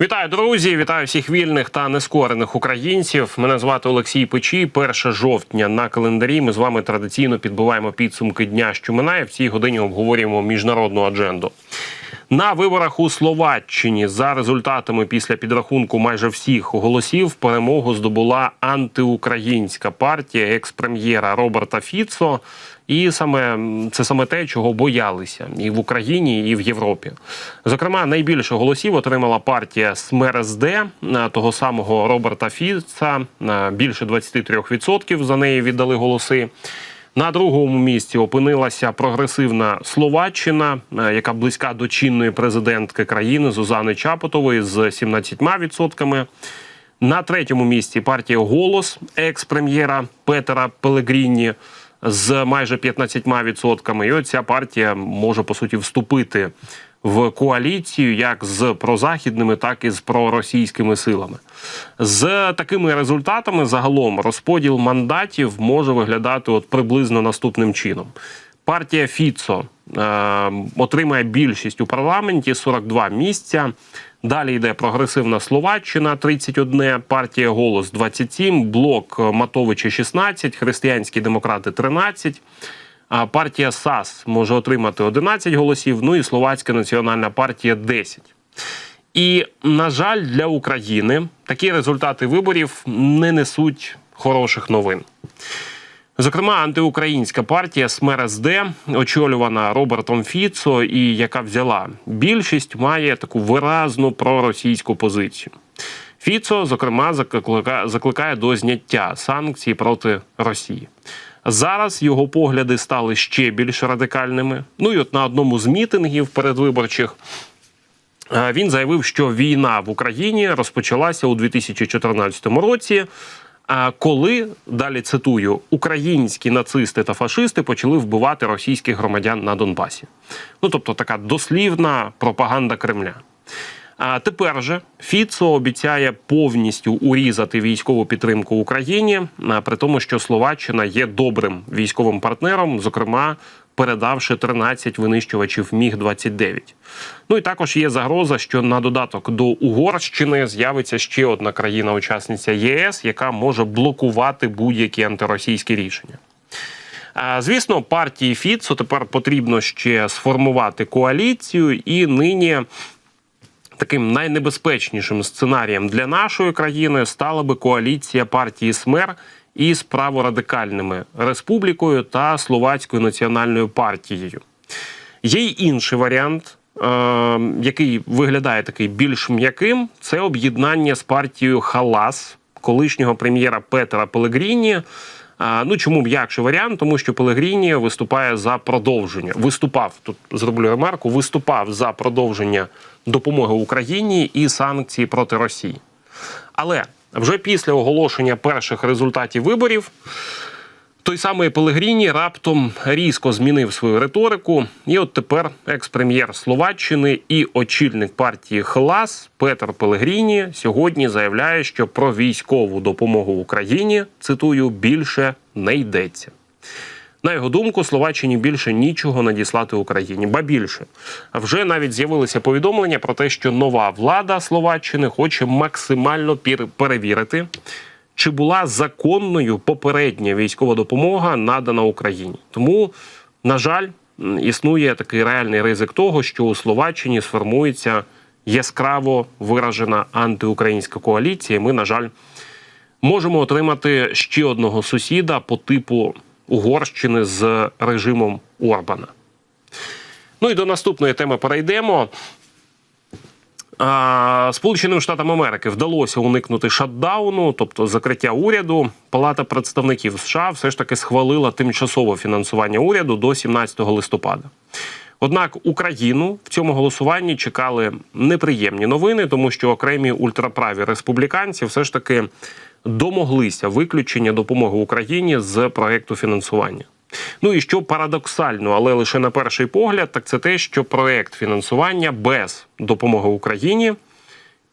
Вітаю, друзі! Вітаю всіх вільних та нескорених українців. Мене звати Олексій Печій. 1 жовтня на календарі. Ми з вами традиційно підбиваємо підсумки дня, що минає. В цій годині обговорюємо міжнародну адженду. На виборах у Словаччині за результатами після підрахунку майже всіх голосів перемогу здобула антиукраїнська партія екс-прем'єра Роберта Фіцо. І саме це саме те, чого боялися і в Україні, і в Європі. Зокрема, найбільше голосів отримала партія СМРСД е, того самого Роберта Фіца. е, Більше 23% за неї віддали голоси. На другому місці опинилася прогресивна Словаччина, е, яка близька до чинної президентки країни Зузани Чапотової з 17%. На третьому місці партія Голос екс-прем'єра Петера Пелегріні з майже 15%. І от ця партія може по суті вступити в коаліцію як з прозахідними, так і з проросійськими силами. З такими результатами загалом розподіл мандатів може виглядати от приблизно наступним чином. Партія Фіцо е, отримає більшість у парламенті 42 місця. Далі йде прогресивна Словаччина 31, партія Голос 27, блок Матовича 16, християнські демократи 13. А партія САС може отримати 11 голосів. Ну і Словацька національна партія 10. І, на жаль, для України такі результати виборів не несуть хороших новин. Зокрема, антиукраїнська партія СМРСД, очолювана Робертом Фіцо, і яка взяла більшість, має таку виразну проросійську позицію. Фіцо, зокрема, закликає, до зняття санкцій проти Росії. Зараз його погляди стали ще більш радикальними. Ну і от на одному з мітингів передвиборчих е, він заявив, що війна в Україні розпочалася у 2014 році. А коли далі цитую, українські нацисти та фашисти почали вбивати російських громадян на Донбасі. Ну тобто така дослівна пропаганда Кремля. А тепер же Фіцо обіцяє повністю урізати військову підтримку Україні, при тому, що Словаччина є добрим військовим партнером, зокрема передавши 13 винищувачів Міг 29 Ну і також є загроза, що на додаток до Угорщини з'явиться ще одна країна-учасниця ЄС, яка може блокувати будь-які антиросійські рішення. Звісно, партії Фіцо тепер потрібно ще сформувати коаліцію, і нині таким найнебезпечнішим сценарієм для нашої країни стала би коаліція партії СМЕР із праворадикальними республікою та словацькою національною партією. Є й інший варіант, е, який виглядає такий більш м'яким, це об'єднання з партією Халас колишнього прем'єра Петера Пелегріні. Ну чому м'якший варіант? Тому що Пелегріні виступає за продовження. Виступав тут, зроблю ремарку, виступав за продовження допомоги Україні і санкції проти Росії. Але вже після оголошення перших результатів виборів той самий Пелегріні раптом різко змінив свою риторику. І от тепер екс-прем'єр Словаччини і очільник партії Хлас Петер Пелегріні сьогодні заявляє, що про військову допомогу Україні цитую більше не йдеться. На його думку, Словаччині більше нічого надіслати Україні. Ба більше вже навіть з'явилися повідомлення про те, що нова влада Словаччини хоче максимально перевірити, чи була законною попередня військова допомога надана Україні. Тому, на жаль, існує такий реальний ризик того, що у Словаччині сформується яскраво виражена антиукраїнська коаліція. І Ми, на жаль, можемо отримати ще одного сусіда по типу Угорщини з режимом Орбана. Ну і до наступної теми перейдемо. Сполученим Штатам Америки вдалося уникнути шатдауну, тобто закриття уряду. Палата представників США все ж таки схвалила тимчасове фінансування уряду до 17 листопада. Однак Україну в цьому голосуванні чекали неприємні новини, тому що окремі ультраправі республіканці все ж таки домоглися виключення допомоги Україні з проекту фінансування. Ну і що парадоксально, але лише на перший погляд, так це те, що проект фінансування без допомоги Україні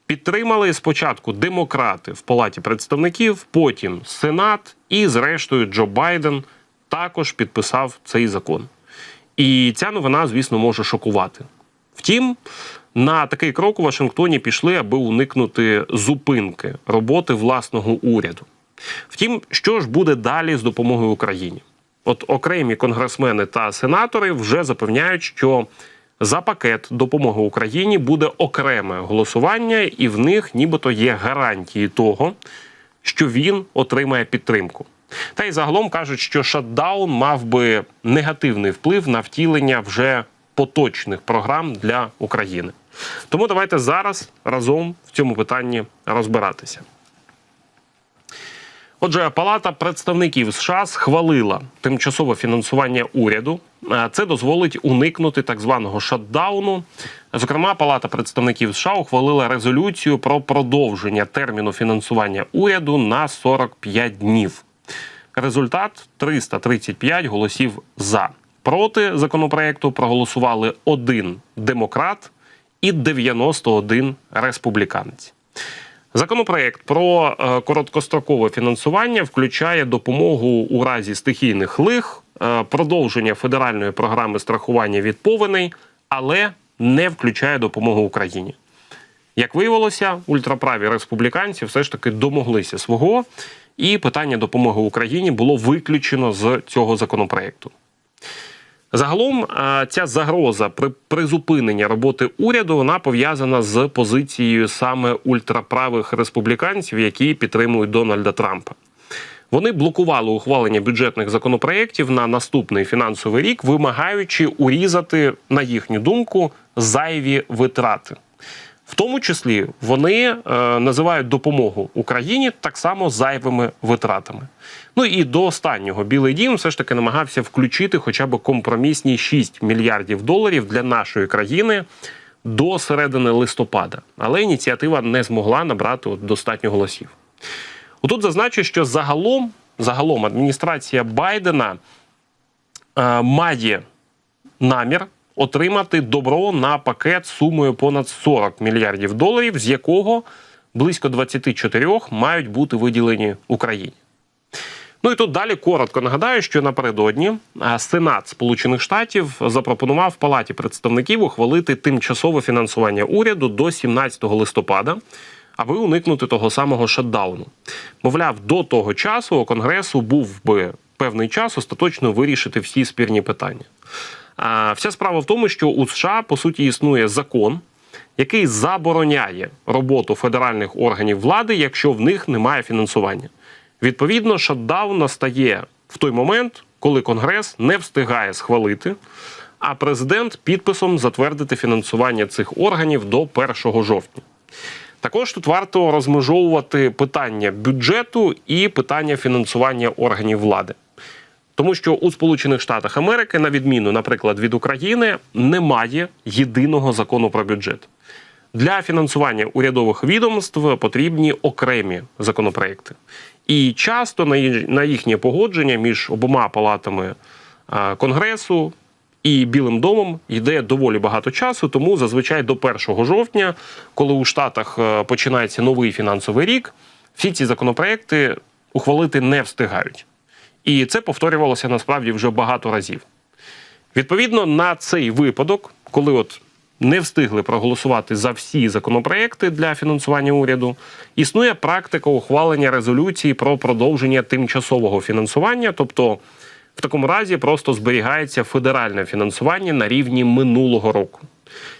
підтримали спочатку демократи в Палаті представників, потім Сенат, і, зрештою, Джо Байден також підписав цей закон. І ця новина, звісно, може шокувати. Втім, на такий крок у Вашингтоні пішли, аби уникнути зупинки роботи власного уряду. Втім, що ж буде далі з допомогою Україні? От окремі конгресмени та сенатори вже запевняють, що за пакет допомоги Україні буде окреме голосування, і в них нібито є гарантії того, що він отримає підтримку. Та й загалом кажуть, що шатдаун мав би негативний вплив на втілення вже поточних програм для України. Тому давайте зараз разом в цьому питанні розбиратися. Отже, Палата представників США схвалила тимчасове фінансування уряду. Е, Це дозволить уникнути так званого шатдауну. Зокрема, Палата представників США ухвалила резолюцію про продовження терміну фінансування уряду на 45 днів. Результат 335 голосів за. Проти законопроекту проголосували один демократ і 91 республіканець. Законопроект про е, короткострокове фінансування включає допомогу у разі стихійних лих, е, продовження федеральної програми страхування від повеней, але не включає допомогу Україні. Як виявилося, ультраправі республіканці все ж таки домоглися свого, і питання допомоги Україні було виключено з цього законопроекту. Загалом е, ця загроза при призупинення роботи уряду вона пов'язана з позицією саме ультраправих республіканців, які підтримують Дональда Трампа. Вони блокували ухвалення бюджетних законопроєктів на наступний фінансовий рік, вимагаючи урізати, на їхню думку, зайві витрати. В тому числі вони е, називають допомогу Україні так само зайвими витратами. Ну і до останнього Білий Дім все ж таки намагався включити хоча б компромісні 6 мільярдів доларів для нашої країни до середини листопада. Але ініціатива не змогла набрати достатньо голосів. Отут зазначу, що загалом, загалом адміністрація Байдена е, має намір отримати добро на пакет сумою понад 40 мільярдів доларів, з якого близько 24 мають бути виділені Україні. Ну і тут далі коротко нагадаю, що напередодні Сенат Сполучених Штатів запропонував Палаті представників ухвалити тимчасове фінансування уряду до 17 листопада, аби уникнути того самого шатдауну. Мовляв, до того часу у Конгресу був би певний час остаточно вирішити всі спірні питання. Вся справа в тому, що у США по суті існує закон, який забороняє роботу федеральних органів влади, якщо в них немає фінансування. Відповідно, шатдаун настає в той момент, коли Конгрес не встигає схвалити, а президент підписом затвердити фінансування цих органів до 1 жовтня. Також тут варто розмежовувати питання бюджету і питання фінансування органів влади. Тому що у Сполучених Штатах Америки, на відміну, наприклад, від України, немає єдиного закону про бюджет. Для фінансування урядових відомств потрібні окремі законопроекти. І часто на їхнє погодження між обома палатами Конгресу і Білим домом йде доволі багато часу. Тому зазвичай до 1 жовтня, коли у Штатах е, починається новий фінансовий рік, всі ці законопроекти ухвалити не встигають. І це повторювалося насправді вже багато разів. Відповідно на цей випадок, коли от не встигли проголосувати за всі законопроекти для фінансування уряду, існує практика ухвалення резолюції про продовження тимчасового фінансування, тобто в такому разі просто зберігається федеральне фінансування на рівні минулого року.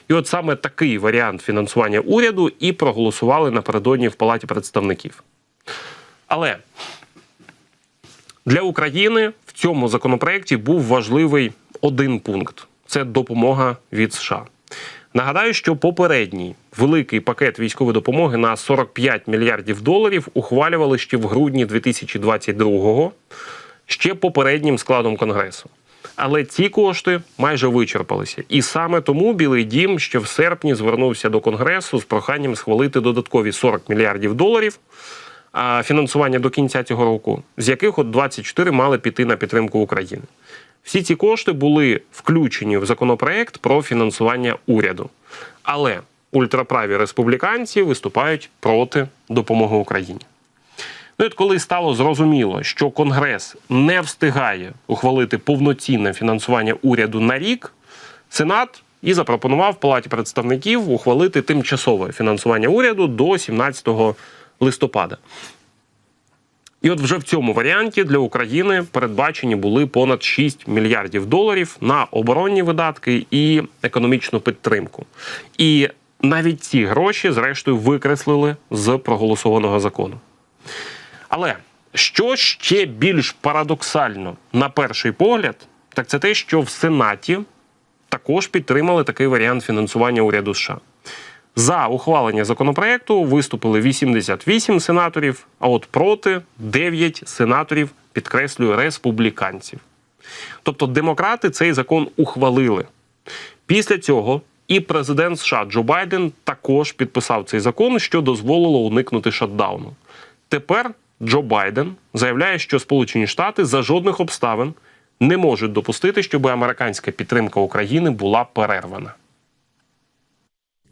І от саме такий варіант фінансування уряду і проголосували напередодні в Палаті представників. Але для України в цьому законопроекті був важливий один пункт це допомога від США. Нагадаю, що попередній великий пакет військової допомоги на 45 мільярдів доларів ухвалювали ще в грудні 2022-го, ще попереднім складом конгресу. Але ці кошти майже вичерпалися, і саме тому Білий Дім ще в серпні звернувся до конгресу з проханням схвалити додаткові 40 мільярдів доларів фінансування до кінця цього року, з яких от 24 мали піти на підтримку України. Всі ці кошти були включені в законопроект про фінансування уряду. Але ультраправі республіканці виступають проти допомоги Україні. Ну, от коли стало зрозуміло, що Конгрес не встигає ухвалити повноцінне фінансування уряду на рік, Сенат і запропонував Палаті представників ухвалити тимчасове фінансування уряду до 17 листопада. І от вже в цьому варіанті для України передбачені були понад 6 мільярдів доларів на оборонні видатки і економічну підтримку. І навіть ці гроші, зрештою, викреслили з проголосованого закону. Але що ще більш парадоксально на перший погляд, так це те, що в Сенаті також підтримали такий варіант фінансування уряду США. За ухвалення законопроекту виступили 88 сенаторів, а от проти 9 сенаторів, підкреслюю, республіканців. Тобто демократи цей закон ухвалили. Після цього і президент США Джо Байден також підписав цей закон, що дозволило уникнути шатдауну. Тепер Джо Байден заявляє, що Сполучені Штати за жодних обставин не можуть допустити, щоб американська підтримка України була перервана.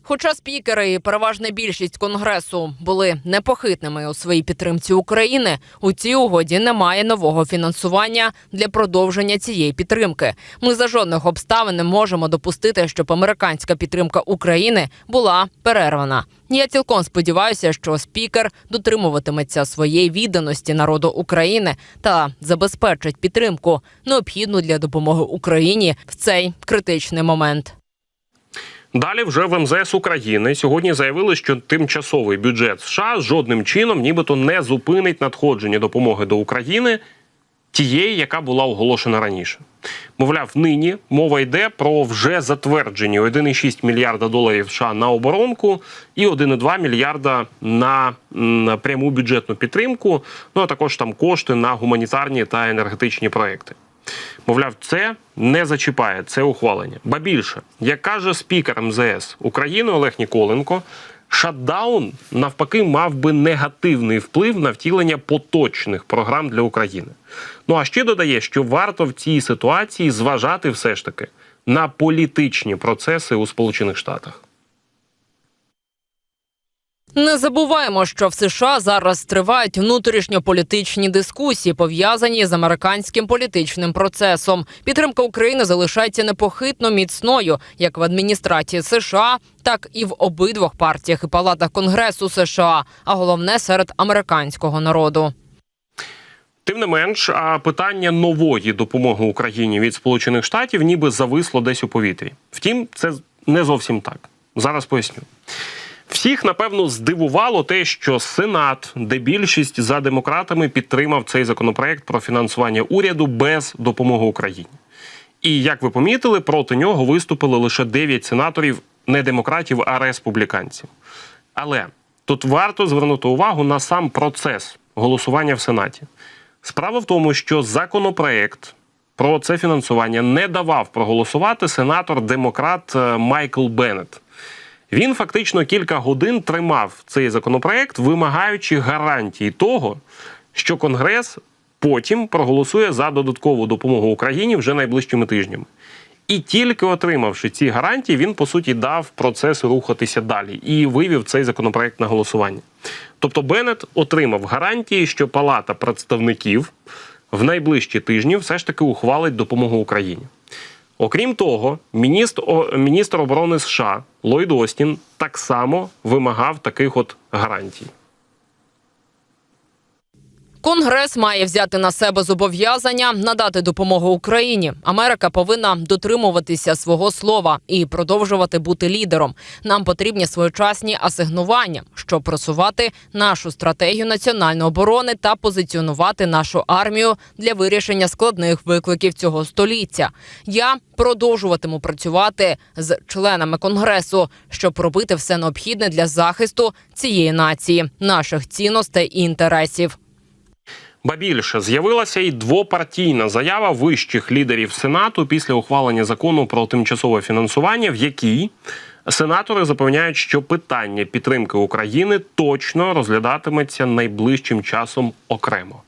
Хоча спікери і переважна більшість конгресу були непохитними у своїй підтримці України, у цій угоді немає нового фінансування для продовження цієї підтримки. Ми за жодних обставин не можемо допустити, щоб американська підтримка України була перервана. Я цілком сподіваюся, що спікер дотримуватиметься своєї відданості народу України та забезпечить підтримку, необхідну для допомоги Україні в цей критичний момент. Далі вже в МЗС України сьогодні заявили, що тимчасовий бюджет США жодним чином, нібито не зупинить надходження допомоги до України тієї, яка була оголошена раніше. Мовляв, нині мова йде про вже затверджені 1,6 мільярда доларів США на оборонку і 1,2 мільярда на, на пряму бюджетну підтримку. Ну а також там кошти на гуманітарні та енергетичні проекти. Мовляв, це не зачіпає це ухвалення. Ба більше, як каже спікер МЗС України Олег Ніколенко, шатдаун навпаки мав би негативний вплив на втілення поточних програм для України. Ну а ще додає, що варто в цій ситуації зважати все ж таки на політичні процеси у Сполучених Штатах. Не забуваємо, що в США зараз тривають внутрішньополітичні дискусії, пов'язані з американським політичним процесом. Підтримка України залишається непохитно міцною, як в адміністрації США, так і в обидвох партіях і палатах Конгресу США, а головне серед американського народу. Тим не менш, питання нової допомоги Україні від Сполучених Штатів ніби зависло десь у повітрі. Втім, це не зовсім так. Зараз поясню. Всіх напевно здивувало те, що Сенат, де більшість за демократами підтримав цей законопроект про фінансування уряду без допомоги Україні. І як ви помітили, проти нього виступили лише 9 сенаторів не демократів, а республіканців. Але тут варто звернути увагу на сам процес голосування в Сенаті. Справа в тому, що законопроект про це фінансування не давав проголосувати сенатор-демократ е, Майкл Беннет. Він фактично кілька годин тримав цей законопроект, вимагаючи гарантій того, що Конгрес потім проголосує за додаткову допомогу Україні вже найближчими тижнями. І тільки отримавши ці гарантії, він по суті дав процесу рухатися далі і вивів цей законопроект на голосування. Тобто Беннет отримав гарантії, що Палата представників в найближчі тижні все ж таки ухвалить допомогу Україні. Окрім того, міністр, міністр оборони США Ллойд Остін так само вимагав таких от гарантій. Конгрес має взяти на себе зобов'язання надати допомогу Україні. Америка повинна дотримуватися свого слова і продовжувати бути лідером. Нам потрібні своєчасні асигнування, щоб просувати нашу стратегію національної оборони та позиціонувати нашу армію для вирішення складних викликів цього століття. Я продовжуватиму працювати з членами конгресу, щоб робити все необхідне для захисту цієї нації, наших цінностей і інтересів. Ба більше з'явилася й двопартійна заява вищих лідерів Сенату після ухвалення закону про тимчасове фінансування, в якій сенатори запевняють, що питання підтримки України точно розглядатиметься найближчим часом окремо.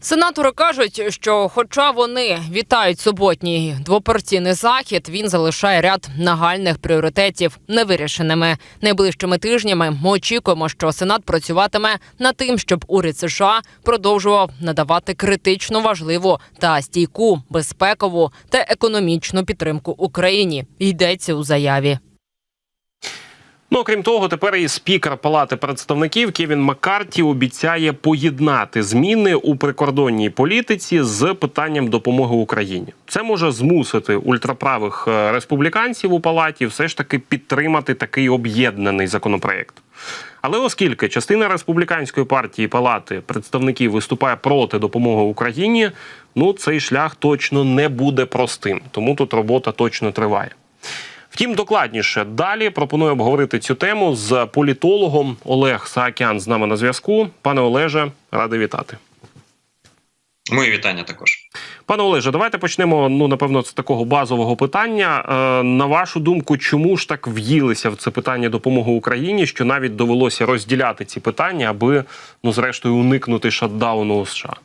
Сенатори кажуть, що, хоча вони вітають суботній двопартійний захід, він залишає ряд нагальних пріоритетів невирішеними. Найближчими тижнями ми очікуємо, що Сенат працюватиме над тим, щоб уряд США продовжував надавати критично важливу та стійку безпекову та економічну підтримку Україні. Йдеться у заяві. Ну, окрім того, тепер і спікер Палати представників Кевін Маккарті обіцяє поєднати зміни у прикордонній політиці з питанням допомоги Україні. Це може змусити ультраправих е, республіканців у палаті все ж таки підтримати такий об'єднаний законопроект. Але оскільки частина республіканської партії палати представників виступає проти допомоги Україні, ну цей шлях точно не буде простим, тому тут робота точно триває. Втім, докладніше далі пропоную обговорити цю тему з політологом Олег Саакян з нами на зв'язку. Пане Олеже, радий вітати. Мої вітання також. Пане Олеже, давайте почнемо. Ну напевно, з такого базового питання. Е, на вашу думку, чому ж так в'їлися в це питання допомоги Україні, що навіть довелося розділяти ці питання, аби ну зрештою уникнути шатдауну у США?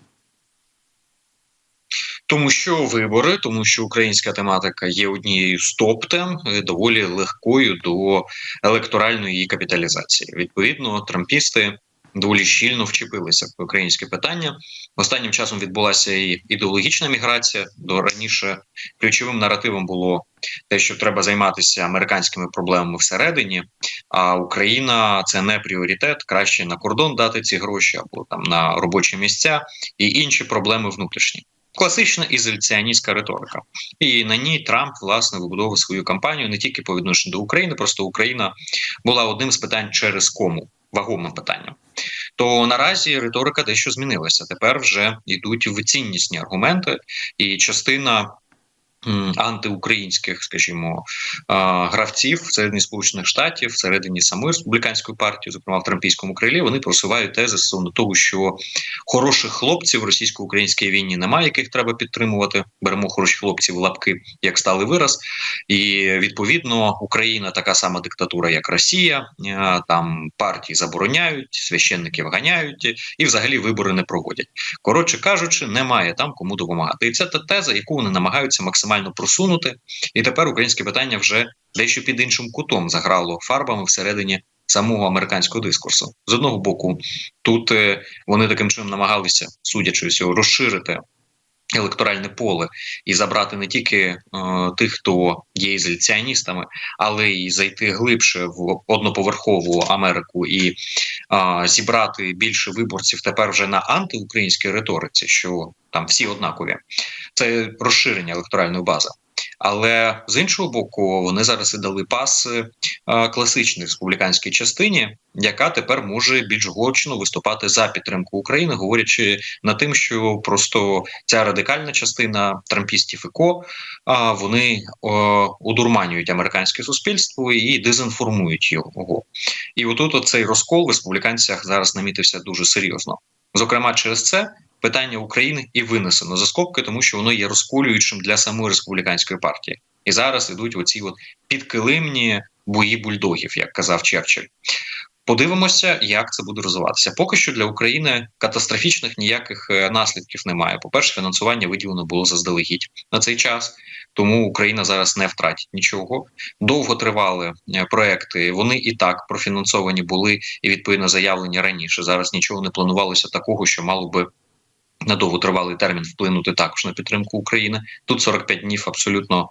Тому що вибори, тому що українська тематика є однією з топ-тем, е, доволі легкою до електоральної капіталізації. Відповідно, трампісти доволі щільно вчепилися в українське питання. Останнім часом відбулася і ідеологічна міграція. До раніше ключовим наративом було те, що треба займатися американськими проблемами всередині. А Україна це не пріоритет. Краще на кордон дати ці гроші або там на робочі місця і інші проблеми внутрішні. Класична ізоляціоністська риторика, і на ній Трамп власне вибудовував свою кампанію не тільки по відношенню до України, просто Україна була одним з питань через кому вагомим питанням. То наразі риторика дещо змінилася. Тепер вже йдуть в ціннісні аргументи, і частина антиукраїнських, скажімо, гравців всередині Сполучених Штатів, всередині самої республіканської партії, зокрема в трампійському крилі, вони просувають тези стосовно того, що хороших хлопців в російсько-українській війні немає, яких треба підтримувати. Беремо хороші хлопців в лапки, як стали вираз, і відповідно Україна така сама диктатура, як Росія. Там партії забороняють, священників ганяють і взагалі вибори не проводять. Коротше кажучи, немає там кому допомагати. І це та теза, яку вони намагаються максимально просунути. І тепер українське питання вже дещо під іншим кутом заграло фарбами всередині самого американського дискурсу. З одного боку, тут е, вони таким чином намагалися, судячи всього, розширити. Електоральне поле і забрати не тільки е, тих, хто є ізоляціоністами, але й зайти глибше в одноповерхову Америку і е, зібрати більше виборців тепер вже на антиукраїнській риториці, що там всі однакові. Це розширення електоральної бази. Але з іншого боку, вони зараз і дали пас е, класичній республіканській частині, яка тепер може більш гучно виступати за підтримку України, говорячи над тим, що просто ця радикальна частина трампістів і ко вони удурманюють американське суспільство і дезінформують його. І отут цей розкол в республіканцях зараз намітився дуже серйозно. Зокрема, через це питання України і винесено за скобки, тому що воно є розколюючим для самої республіканської партії. І зараз ідуть оці от підкилимні бої бульдогів, як казав Черчилль. Подивимося, як це буде розвиватися. Поки що для України катастрофічних ніяких е, наслідків немає. По перше, фінансування виділено було заздалегідь на цей час, тому Україна зараз не втратить нічого. Довго тривали е, проекти. Вони і так профінансовані були і відповідно заявлені раніше. Зараз нічого не планувалося такого, що мало би на довготривалий термін вплинути також на підтримку України. Тут 45 днів абсолютно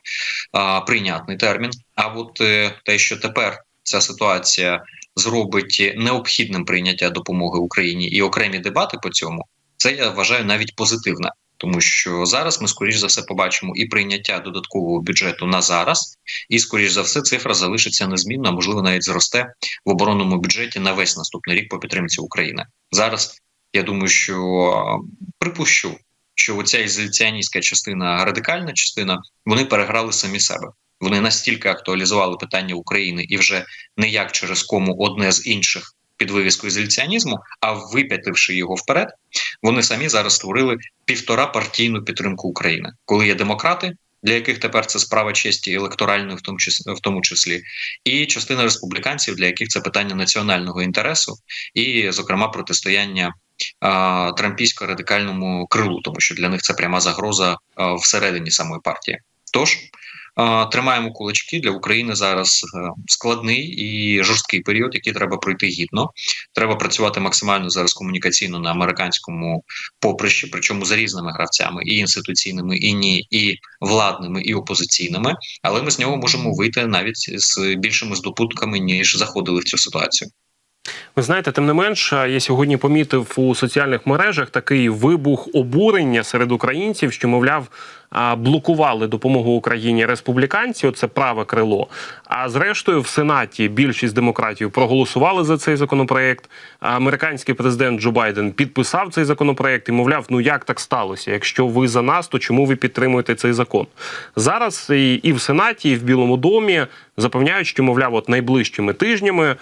а, прийнятний термін. А от е, те, що тепер ця ситуація зробить необхідним прийняття допомоги Україні і окремі дебати по цьому, це я вважаю навіть позитивно. Тому що зараз ми скоріш за все побачимо і прийняття додаткового бюджету на зараз, і скоріш за все цифра залишиться незмінна, можливо навіть зросте в оборонному бюджеті на весь наступний рік по підтримці України. Зараз я думаю, що припущу, що оця ізоляціоністська частина, радикальна частина, вони переграли самі себе. Вони настільки актуалізували питання України і вже не як через кому одне з інших під вивіскою ізоляціонізму, а вип'ятивши його вперед, вони самі зараз створили півтора партійну підтримку України, коли є демократи. Для яких тепер це справа честі електоральної, в тому числі, в тому числі, і частина республіканців, для яких це питання національного інтересу, і, зокрема, протистояння трампійсько-радикальному крилу, тому що для них це пряма загроза всередині самої партії. Тож тримаємо кулачки для України зараз е, складний і жорсткий період, який треба пройти гідно. Треба працювати максимально зараз комунікаційно на американському поприщі, причому за різними гравцями, і інституційними, і ні, і владними, і опозиційними. Але ми з нього можемо вийти навіть з більшими здобутками ніж заходили в цю ситуацію. Ви знаєте, тим не менш, я сьогодні помітив у соціальних мережах такий вибух обурення серед українців, що мовляв. Блокували допомогу Україні республіканці, оце праве крило. А зрештою, в Сенаті більшість демократів проголосували за цей законопроект. Американський президент Джо Байден підписав цей законопроект і мовляв, ну як так сталося? Якщо ви за нас, то чому ви підтримуєте цей закон? Зараз і, в Сенаті, і в Білому домі запевняють, що мовляв, от найближчими тижнями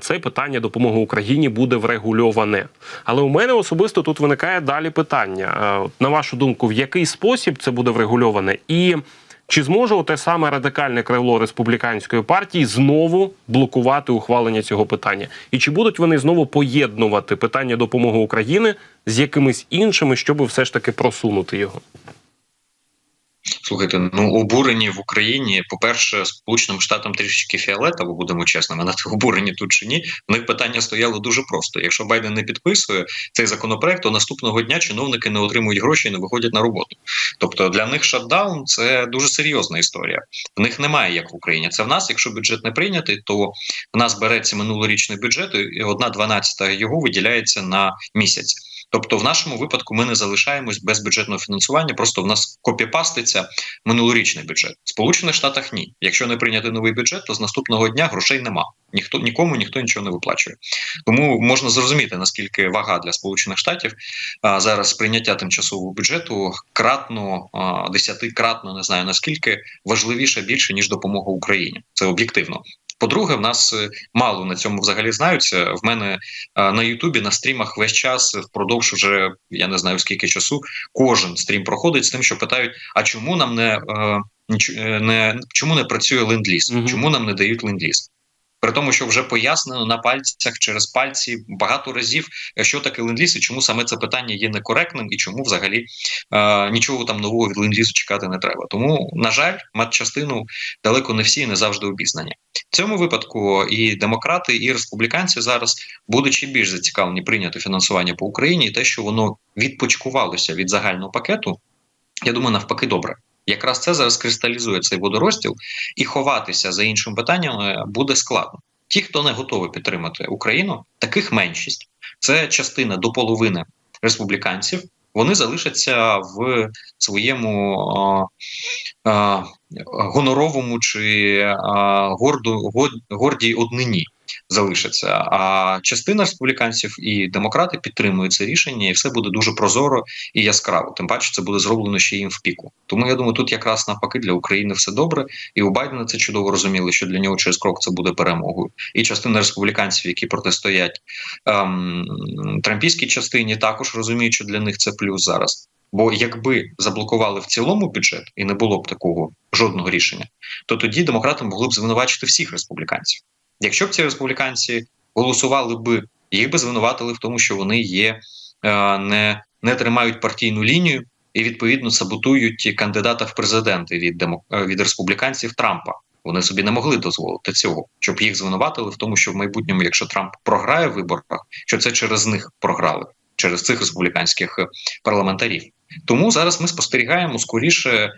це питання допомоги Україні буде врегульоване. Але у мене особисто тут виникає далі питання: на вашу думку, в який спосіб це буде врегульоване, і чи зможе те саме радикальне крило республіканської партії знову блокувати ухвалення цього питання? І чи будуть вони знову поєднувати питання допомоги України з якимись іншими, щоб все ж таки просунути його? Слухайте, ну обурені в Україні, по-перше, Сполученим Штатам трішечки фіолетово, будемо чесними, на те обурені тут чи ні. В них питання стояло дуже просто. Якщо Байден не підписує цей законопроект, то наступного дня чиновники не отримують гроші і не виходять на роботу. Тобто для них шатдаун це дуже серйозна історія. В них немає як в Україні. Це в нас, якщо бюджет не прийнятий, то в нас береться минулорічний бюджет, і одна дванадцята його виділяється на місяць. Тобто, в нашому випадку ми не залишаємось без бюджетного фінансування. Просто в нас копіпаститься минулорічний бюджет. В Сполучених Штатах ні. Якщо не прийняти новий бюджет, то з наступного дня грошей нема. Ніхто нікому ніхто нічого не виплачує. Тому можна зрозуміти наскільки вага для Сполучених Штатів а, зараз прийняття тимчасового бюджету кратно, десятикратно не знаю наскільки важливіше більше ніж допомога Україні. Це об'єктивно. По-друге, в нас е, мало на цьому взагалі знаються. В мене е, на Ютубі на стрімах весь час впродовж вже я не знаю скільки часу. Кожен стрім проходить з тим, що питають: а чому нам не е, не чому не працює ленд-ліз? Угу. Чому нам не дають ленд-ліз? При тому, що вже пояснено на пальцях через пальці багато разів, е, що таке ленд-ліз і чому саме це питання є некоректним, і чому взагалі е, нічого там нового від ленд-лізу чекати не треба. Тому, на жаль, матчастину далеко не всі не завжди обізнані. В цьому випадку і демократи, і республіканці зараз будучи більш зацікавлені прийняти фінансування по Україні, і те, що воно відпочкувалося від загального пакету, я думаю, навпаки, добре. Якраз це зараз кристалізує цей водорозділ, і ховатися за іншим питанням буде складно. Ті, хто не готовий підтримати Україну, таких меншість це частина до половини республіканців. Вони залишаться в своєму а, а, гоноровому чи а, горду, гордій однині залишаться. А частина республіканців і демократи підтримують це рішення, і все буде дуже прозоро і яскраво. Тим паче це буде зроблено ще їм в піку. Тому я думаю, тут якраз навпаки для України все добре, і у Байдена це чудово розуміли, що для нього через крок це буде перемогою. І частина республіканців, які протистоять ем, трампійській частині, також розуміють, що для них це плюс зараз. Бо якби заблокували в цілому бюджет і не було б такого жодного рішення, то тоді демократи могли б звинувачити всіх республіканців. Якщо б ці республіканці голосували б, їх би звинуватили в тому, що вони є е, не, не тримають партійну лінію і відповідно саботують кандидата в президенти від демо, е, від республіканців Трампа. Вони собі не могли дозволити цього, щоб їх звинуватили в тому, що в майбутньому, якщо Трамп програє в виборах, що це через них програли, через цих республіканських е, парламентарів. Тому зараз ми спостерігаємо скоріше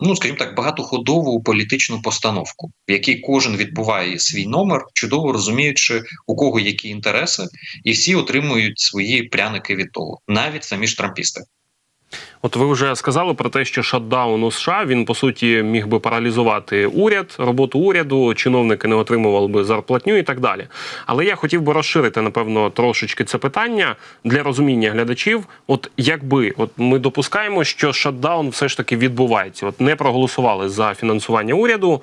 ну скажімо так, багатоходову політичну постановку, в якій кожен відбуває свій номер, чудово розуміючи, у кого які інтереси, і всі отримують свої пряники від того, навіть самі ж трампісти. От ви вже сказали про те, що шатдаун у США він по суті міг би паралізувати уряд, роботу уряду, чиновники не отримували би зарплатню і так далі. Але я хотів би розширити напевно трошечки це питання для розуміння глядачів. От якби от ми допускаємо, що шатдаун все ж таки відбувається, от не проголосували за фінансування уряду.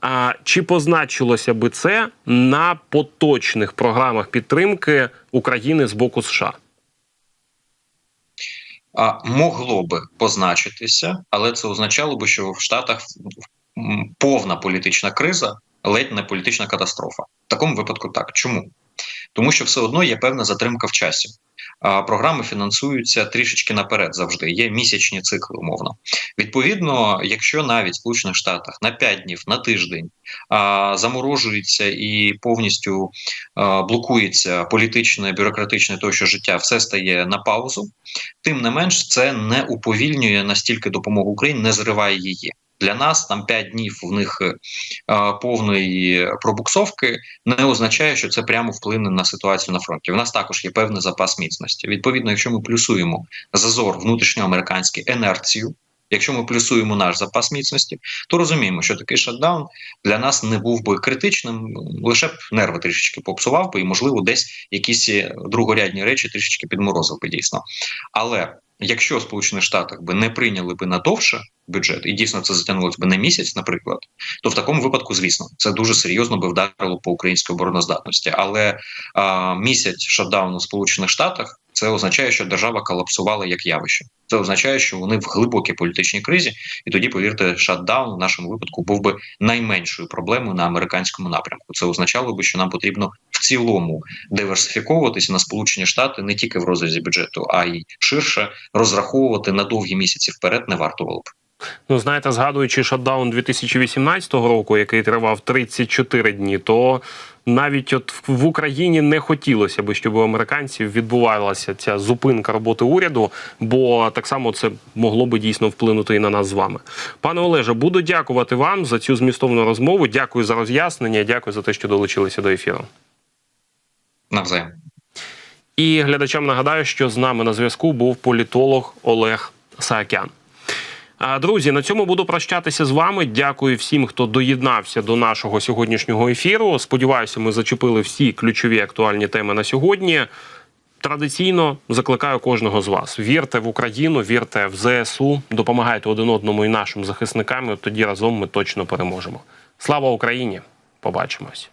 А чи позначилося би це на поточних програмах підтримки України з боку США? А могло би позначитися, але це означало би, що в Штатах повна політична криза, ледь не політична катастрофа. В такому випадку так. Чому? Тому що все одно є певна затримка в часі. а, програми фінансуються трішечки наперед завжди. Є місячні цикли, умовно. Відповідно, якщо навіть в Сполучених Штатах на 5 днів на тиждень а, заморожується і повністю а, блокується політичне, бюрократичне тощо життя, все стає на паузу. Тим не менш, це не уповільнює настільки допомогу Україні, не зриває її. Для нас там 5 днів в них е, повної пробуксовки не означає, що це прямо вплине на ситуацію на фронті. У нас також є певний запас міцності. Відповідно, якщо ми плюсуємо зазор внутрішньоамериканський інерцію, якщо ми плюсуємо наш запас міцності, то розуміємо, що такий шатдаун для нас не був би критичним, лише б нерви трішечки попсував би, і можливо, десь якісь другорядні речі трішечки підморозив би дійсно. Але якщо Сполучені Штатах би не прийняли би надовше бюджет, і дійсно це затягнулося би на місяць, наприклад, то в такому випадку, звісно, це дуже серйозно би вдарило по українській обороноздатності. Але а, місяць шатдауну в Сполучених Штатах це означає, що держава колапсувала як явище. Це означає, що вони в глибокій політичній кризі, і тоді, повірте, шатдаун в нашому випадку був би найменшою проблемою на американському напрямку. Це означало би, що нам потрібно в цілому диверсифіковуватися на Сполучені Штати не тільки в розрізі бюджету, а й ширше розраховувати на довгі місяці вперед не варто було б. Ну, знаєте, згадуючи шатдаун 2018 року, який тривав 34 дні, то навіть от в Україні не хотілося би, щоб у американців відбувалася ця зупинка роботи уряду, бо так само це могло би дійсно вплинути і на нас з вами. Пане Олеже, буду дякувати вам за цю змістовну розмову. Дякую за роз'яснення. Дякую за те, що долучилися до ефіру. Навзаєм. І глядачам нагадаю, що з нами на зв'язку був політолог Олег Саакян. Друзі, на цьому буду прощатися з вами. Дякую всім, хто доєднався до нашого сьогоднішнього ефіру. Сподіваюся, ми зачепили всі ключові актуальні теми на сьогодні. Традиційно закликаю кожного з вас: вірте в Україну, вірте в ЗСУ, допомагайте один одному і нашим захисникам. і Тоді разом ми точно переможемо. Слава Україні! Побачимось.